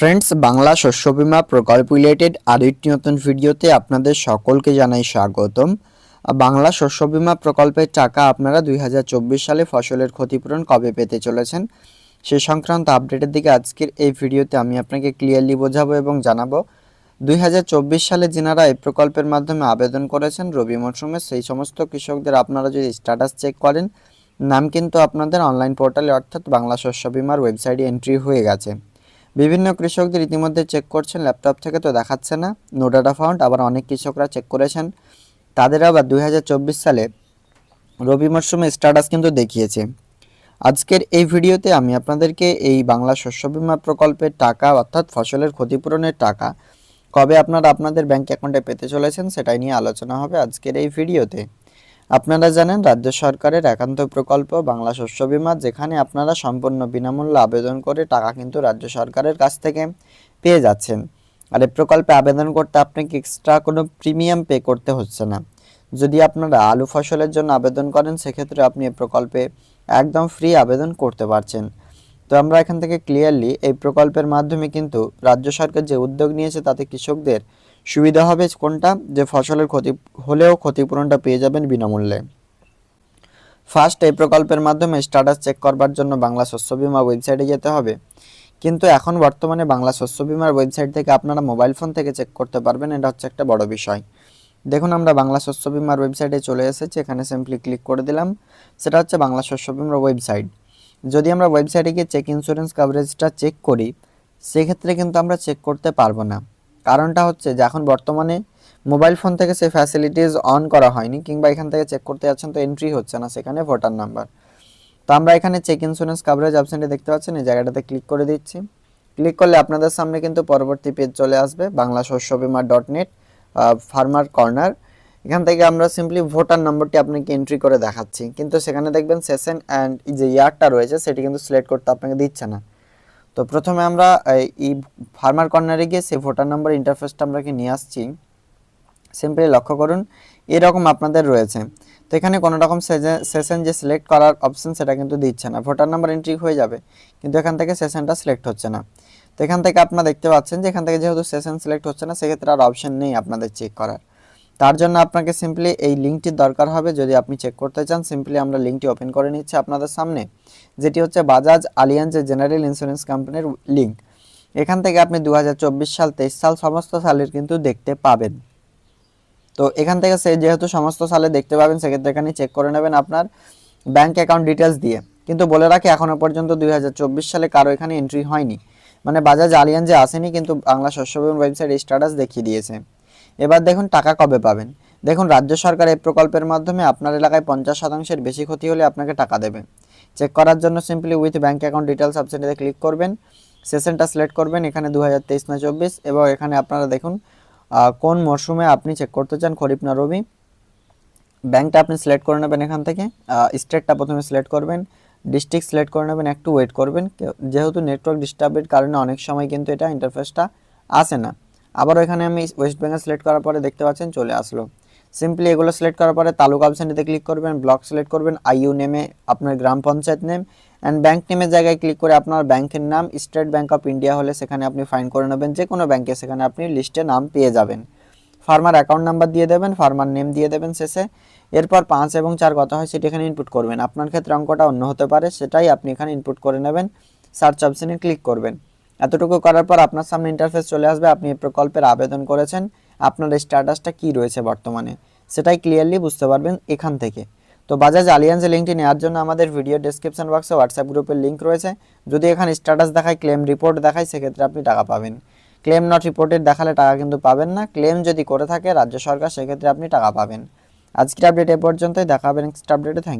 Friends Bangla শস্য বীমা প্রকল্প রিলেটেড আরও একটি নতুন ভিডিওতে আপনাদের সকলকে জানাই স্বাগতম। বাংলা শস্য বীমা প্রকল্পের টাকা আপনারা দুই হাজার চব্বিশ সালে ফসলের ক্ষতিপূরণ কবে পেতে চলেছেন? সে সংক্রান্ত আপডেটের দিকে আজকের এই ভিডিওতে আমি আপনাকে ক্লিয়ারলি বোঝাবো এবং জানাব। দুই হাজার চব্বিশ সালে যিনারা এই প্রকল্পের মাধ্যমে আবেদন করেছেন, রবি মরশুমে সেই সমস্ত কৃষকদের আপনারা যদি স্ট্যাটাস চেক করেন, নাম কিন্তু আপনাদের অনলাইন পোর্টালে অর্থাৎ বাংলা শস্য বীমার ওয়েবসাইটে এন্ট্রি হয়ে গেছে। বিভিন্ন কৃষকদের ইতিমধ্যে চেক করছেন ল্যাপটপ থেকে তো দেখাচ্ছে না নো ডাটা ফাউন্ড আবার অনেক কৃষকরা চেক করেছেন। তাদের আবার দুই হাজার চব্বিশ সালে রবি মরশুমে স্ট্যাটাস কিন্তু দেখিয়েছে। আজকের এই ভিডিওতে আমি আপনাদেরকে এই বাংলা শস্য বিমা প্রকল্পের টাকা, অর্থাৎ ফসলের ক্ষতিপূরণের টাকা, কবে আপনারা আপনাদের ব্যাংক অ্যাকাউন্টে পেতে চলেছেন সেটাই নিয়ে আলোচনা হবে আজকের এই ভিডিওতে। আপনারা জানেন, রাজ্য সরকারের একান্ত প্রকল্প বাংলা শস্য বীমা, যেখানে আপনারা সম্পূর্ণ বিনামূল্যে আবেদন করে টাকা কিন্তু রাজ্য সরকারের কাছ থেকে পেয়ে যাচ্ছেন। আর এই প্রকল্পে আবেদন করতে আপনাকে এক্সট্রা কোনো প্রিমিয়াম পে করতে হচ্ছে না। যদি আপনারা আলু ফসলের জন্য আবেদন করেন, সেক্ষেত্রে আপনি এই প্রকল্পে একদম ফ্রি আবেদন করতে পারছেন। তো আমরা এখান থেকে ক্লিয়ারলি এই প্রকল্পের মাধ্যমে কিন্তু রাজ্য সরকার যে উদ্যোগ নিয়েছে, তাতে কৃষকদের সুবিধা হবে কোনটা? যে ফসলের ক্ষতি, হলেও ক্ষতিপূরণটা পেয়ে যাবেন বিনামূল্যে। ফার্স্ট এই প্রকল্পের মাধ্যমে স্ট্যাটাস চেক করবার জন্য বাংলা শস্য বীমা ওয়েবসাইটে যেতে হবে। কিন্তু এখন বর্তমানে বাংলা শস্য বীমার ওয়েবসাইট থেকে আপনারা মোবাইল ফোন থেকে চেক করতে পারবেন, এটা হচ্ছে একটা বড় বিষয়। দেখুন, আমরা বাংলা শস্য বিমার ওয়েবসাইটে চলে এসেছি, এখানে সিম্পলি ক্লিক করে দিলাম। সেটা হচ্ছে বাংলা শস্য বীমার ওয়েবসাইট যদি আমরা ওয়েবসাইটে গিয়ে চেক ইন্স্যুরেন্স কাভারেজটা চেক করি, সেক্ষেত্রে কিন্তু আমরা চেক করতে পারব না। কারণটা হচ্ছে যে এখন বর্তমানে মোবাইল ফোন থেকে সেই ফ্যাসিলিটিস অন করা হয়নি, কিংবা এখান থেকে চেক করতে যাচ্ছেন তো এন্ট্রি হচ্ছে না, সেখানে ভোটার নাম্বার তো আমরা এখানে চেক ইন্স্যুরেন্স কাভারেজ অপশানটি দেখতে পাচ্ছেন, এই জায়গাটাতে ক্লিক করে দিচ্ছি। ক্লিক করলে আপনাদের সামনে কিন্তু পরবর্তী পেজ চলে আসবে বাংলা শস্য বিমা ডট নেট ফার্মার কর্নার এখান থেকে আমরা সিম্পলি ভোটার নম্বরটি আপনাকে এন্ট্রি করে দেখাচ্ছি। কিন্তু সেখানে দেখবেন সেশন অ্যান্ড যে ইয়ারটা রয়েছে, সেটি কিন্তু সিলেক্ট করতে আপনাকে দিচ্ছে না। তো প্রথমে আমরা, এই ফার্মার কর্নারে গিয়ে সেই ভোটার নাম্বার ইন্টারফেসটা আপনাকে নিয়ে আসছি? সিম্পলি লক্ষ্য করুন, এরকম আপনাদের রয়েছে। তো এখানে কোনো রকম সেশন যে সিলেক্ট করার অপশন সেটা কিন্তু দিচ্ছে না। ভোটার নাম্বার এন্ট্রি হয়ে যাবে, কিন্তু এখান থেকে সেশনটা সিলেক্ট হচ্ছে না। তো এখান থেকে আপনারা দেখতে পাচ্ছেন যে এখান থেকে যেহেতু সেশন সিলেক্ট হচ্ছে না, সেক্ষেত্রে আর অপশন নেই আপনাদের চেক করার। তার জন্য আপনাকে সিম্পলি এই লিঙ্কটির দরকার হবে। যদি আপনি চেক করতে চান সিম্পলি আমরা লিঙ্কটি ওপেন করে নিচ্ছি আপনাদের সামনে, যেটি হচ্ছে বাজাজ আলিয়ান্স জেনারেল ইন্স্যুরেন্স কোম্পানির লিঙ্ক এখান থেকে আপনি দু হাজার চব্বিশ সাল, তেইশ সাল সমস্ত সালের কিন্তু দেখতে পাবেন। তো এখান থেকে সে যেহেতু সমস্ত সালে দেখতে পাবেন, সেক্ষেত্রে এখানে চেক করে নেবেন আপনার ব্যাংক অ্যাকাউন্ট ডিটেলস দিয়ে। কিন্তু বলে রাখি এখনও পর্যন্ত দুই হাজার চব্বিশ সালে কারও এখানে এন্ট্রি হয়নি। মানে বাজাজ আলিয়ান্সে আসেনি, কিন্তু বাংলা শস্য ওয়েবসাইট স্ট্যাটাস দেখিয়ে দিয়েছে। এবার দেখুন টাকা কবে পাবেন। দেখুন, রাজ্য সরকার এই প্রকল্পের মাধ্যমে আপনার এলাকায় পঞ্চাশ শতাংশের বেশি ক্ষতি হলে আপনাকে টাকা দেবে। চেক করার জন্য simply with bank account details অপশানটিতে click করবেন। সেশনটা সিলেক্ট করবেন, এখানে দু হাজার তেইশ না চব্বিশ এবং এখানে আপনারা দেখুন কোন মরশুমে আপনি চেক করতে চান, খরিফ না রবি। ব্যাংকটা আপনি সিলেক্ট করে নেবেন এখান থেকে। স্টেটটা প্রথমে সিলেক্ট করবেন। ডিস্ট্রিক্ট সিলেক্ট করে নেবেন, একটু ওয়েট করবেন। যেহেতু নেটওয়ার্ক ডিস্টার্বের কারণে অনেক সময় কিন্তু এটা ইন্টারফেসটা আসে না। আবারও এখানে আমি ওয়েস্ট বেঙ্গল সিলেক্ট করার পরে দেখতে পাচ্ছেন চলে আসলো। সিম্পলি এগুলো সিলেক্ট করার পরে তালুকা অপশানটিতে ক্লিক করবেন ব্লক সিলেক্ট করবেন আইইউ নেমে আপনার গ্রাম পঞ্চায়েত নেম অ্যান্ড ব্যাঙ্ক নেমের জায়গায় ক্লিক করে আপনার ব্যাংকের নাম স্টেট ব্যাঙ্ক অফ ইন্ডিয়া হলে সেখানে আপনি ফাইন করে নেবেন যে কোনো ব্যাংকে সেখানে আপনি লিস্টে নাম পেয়ে যাবেন। ফার্মার অ্যাকাউন্ট নাম্বার দিয়ে দেবেন ফার্মার নেম দিয়ে দেবেন শেষে। এরপর পাঁচ এবং চার কত হয় সেটি এখানে ইনপুট করবেন। আপনার ক্ষেত্রে অঙ্কটা অন্য হতে পারে, সেটাই আপনি এখানে ইনপুট করে নেবেন সার্চ অপশানে ক্লিক করবেন। এতটুকু করার পর আপনার সামনে ইন্টারফেস চলে আসবে। আপনি এই প্রকল্পের আবেদন করেছেন। আপনার স্ট্যাটাসটা কি রয়েছে বর্তমানে? সেটাই ক্লিয়ারলি বুঝতে পারবেন এখান থেকে। তো বাজাজ আলিয়ান্সের লিঙ্কটি নেওয়ার জন্য আমাদের ভিডিও ডেসক্রিপশন বক্সে হোয়াটসঅ্যাপ গ্রুপের লিঙ্ক রয়েছে। যদি এখানে স্ট্যাটাস দেখায় ক্লেম রিপোর্ট দেখায়, সেক্ষেত্রে আপনি টাকা পাবেন। ক্লেম নট রিপোর্টেড দেখালে টাকা কিন্তু পাবেন না। ক্লেম যদি করে থাকে রাজ্য সরকার, সেক্ষেত্রে আপনি টাকা পাবেন। আজকের আপডেট এ পর্যন্তই। দেখা হবে নেক্সট আপডেটে থ্যাংক